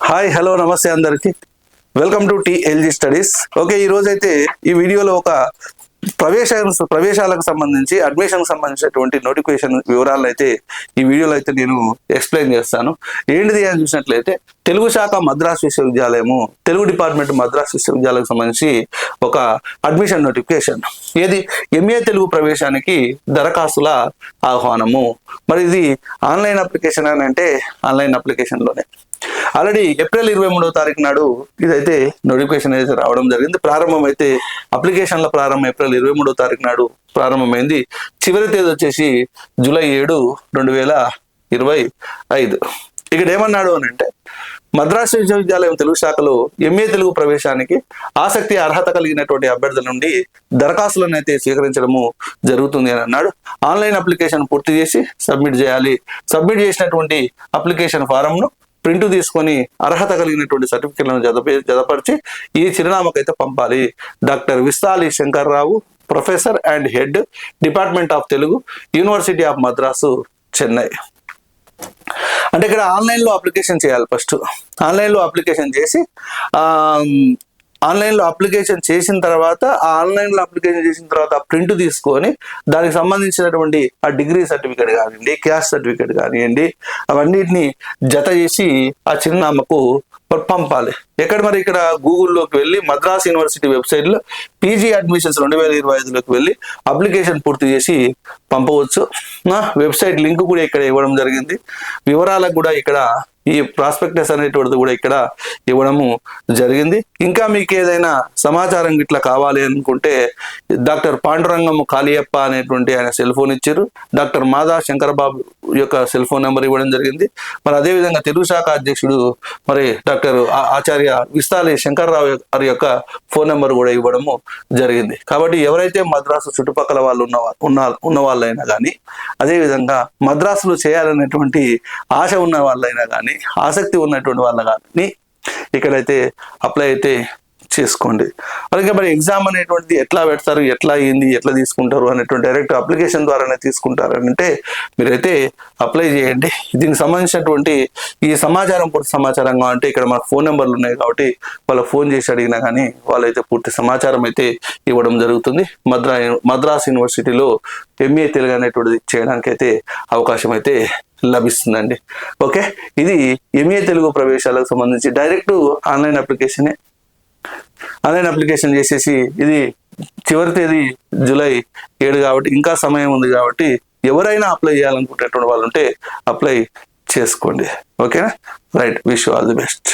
Hi hello నమస్తే అందరికి. Welcome to TLG studies okay ఈ రోజైతే ఈ వీడియోలో ఒక ప్రవేశ ప్రవేశాలకు సంబంధించి అడ్మిషన్ సంబంధించినటువంటి నోటిఫికేషన్ వివరాలు అయితే ఈ వీడియోలో అయితే నేను ఎక్స్ప్లెయిన్ చేస్తాను. ఏంటిది అని చూసినట్లయితే తెలుగు శాఖ మద్రాస్ విశ్వవిద్యాలయము తెలుగు డిపార్ట్మెంట్ మద్రాస్ విశ్వవిద్యాలయం సంబంధించి ఒక అడ్మిషన్ నోటిఫికేషన్ ఏది? ఎంఏ తెలుగు ప్రవేశానికి దరఖాస్తుల ఆహ్వానము. మరి ఇది ఆన్లైన్ అప్లికేషన్ అని అంటే ఆన్లైన్ అప్లికేషన్లోనే. ఆల్రెడీ ఏప్రిల్ ఇరవై మూడవ తారీఖు నాడు ఇదైతే నోటిఫికేషన్ అయితే రావడం జరిగింది. ప్రారంభం అయితే అప్లికేషన్ల ప్రారంభం ఏప్రిల్ ఇరవై మూడవ తారీఖు నాడు ప్రారంభమైంది. చివరి తేదీ వచ్చేసి జూలై ఏడు రెండు వేల ఇరవై ఐదు. ఇక్కడ ఏమన్నాడు అని అంటే మద్రాసు విశ్వవిద్యాలయం తెలుగు శాఖలో ఎంఏ తెలుగు ప్రవేశానికి ఆసక్తి అర్హత కలిగినటువంటి అభ్యర్థుల నుండి దరఖాస్తులను అయితే స్వీకరించడము జరుగుతుంది అని అన్నాడు. ఆన్లైన్ అప్లికేషన్ పూర్తి చేసి సబ్మిట్ చేయాలి. సబ్మిట్ చేసినటువంటి అప్లికేషన్ ఫారంను ప్రింట్ తీసుకొని అర్హత కలిగినటువంటి సర్టిఫికెట్లను జత జతపరిచి ఈ చిరునామాకైతే పంపాలి. Doctor Vistali Shankarrao professor and head department of Telugu university of Madras Chennai. అంటే ఇక్కడ ఆన్లైన్లో అప్లికేషన్ చేయాలి ఫస్ట్. ఆన్లైన్లో అప్లికేషన్ చేసి ఆన్లైన్లో అప్లికేషన్ చేసిన తర్వాత ఆ ఆన్లైన్లో అప్లికేషన్ చేసిన తర్వాత ప్రింట్ తీసుకొని దానికి సంబంధించినటువంటి ఆ డిగ్రీ సర్టిఫికేట్ కానివ్వండి క్యాస్ట్ సర్టిఫికేట్ కానివ్వండి అవన్నిటిని జత చేసి ఆ చిరునామాకు పంపాలి. ఎక్కడ మరి ఇక్కడ గూగుల్లోకి వెళ్ళి మద్రాస్ యూనివర్సిటీ వెబ్సైట్లో పీజీ అడ్మిషన్స్ రెండు వేల ఇరవై ఐదులోకి వెళ్ళి అప్లికేషన్ పూర్తి చేసి పంపవచ్చు. వెబ్సైట్ లింక్ కూడా ఇక్కడ ఇవ్వడం జరిగింది. వివరాలకు కూడా ఇక్కడ ఈ ప్రాస్పెక్టస్ అనేటువంటిది కూడా ఇక్కడ ఇవ్వడము జరిగింది. ఇంకా మీకు ఏదైనా సమాచారం ఇట్లా కావాలి అనుకుంటే డాక్టర్ పాండురంగం కాళీయప్ప అనేటువంటి ఆయన సెల్ ఫోన్ ఇచ్చారు. డాక్టర్ మాదా శంకరబాబు యొక్క సెల్ ఫోన్ నెంబర్ ఇవ్వడం జరిగింది. మరి అదేవిధంగా తెలుగు శాఖ అధ్యక్షుడు మరి డాక్టర్ ఆ- ఆచార్య విస్తాలి శంకర్రావు గారి యొక్క ఫోన్ నెంబర్ కూడా ఇవ్వడము జరిగింది. కాబట్టి ఎవరైతే మద్రాసు చుట్టుపక్కల వాళ్ళు ఉన్న ఉన్న ఉన్న వాళ్ళైనా కానీ అదేవిధంగా మద్రాసులో చేయాలనేటువంటి ఆశ ఉన్న వాళ్ళైనా కానీ ఆసక్తి ఉన్నటువంటి వాళ్ళ కానీ ఇక్కడైతే అప్లై అయితే చేసుకోండి. అలాగే మరి ఎగ్జామ్ అనేటువంటిది ఎట్లా పెడతారు ఎట్లా అయ్యింది ఎట్లా తీసుకుంటారు అనేటువంటి డైరెక్ట్ అప్లికేషన్ ద్వారానే తీసుకుంటారు అని అంటే మీరైతే అప్లై చేయండి. దీనికి సంబంధించినటువంటి ఈ సమాచారం పూర్తి సమాచారం అంటే ఇక్కడ మన ఫోన్ నెంబర్లు ఉన్నాయి కాబట్టి వాళ్ళ ఫోన్ చేసి అడిగినా కానీ వాళ్ళైతే పూర్తి సమాచారం అయితే ఇవ్వడం జరుగుతుంది. మద్రా మద్రాస్ యూనివర్సిటీలో ఎంఏ తెలుగు అనేటువంటిది చేయడానికి అయితే అవకాశం అయితే లభిస్తుందండి. ఓకే? ఇది ఎంఏ తెలుగు ప్రవేశాలకు సంబంధించి డైరెక్ట్ ఆన్లైన్ అప్లికేషనే ఆన్లైన్ అప్లికేషన్ చేసేసి ఇది చివరి తేదీ జూలై ఏడు కాబట్టి ఇంకా సమయం ఉంది కాబట్టి ఎవరైనా అప్లై చేయాలనుకునేటువంటి వాళ్ళు ఉంటే అప్లై చేసుకోండి ఓకేనా right wish all the best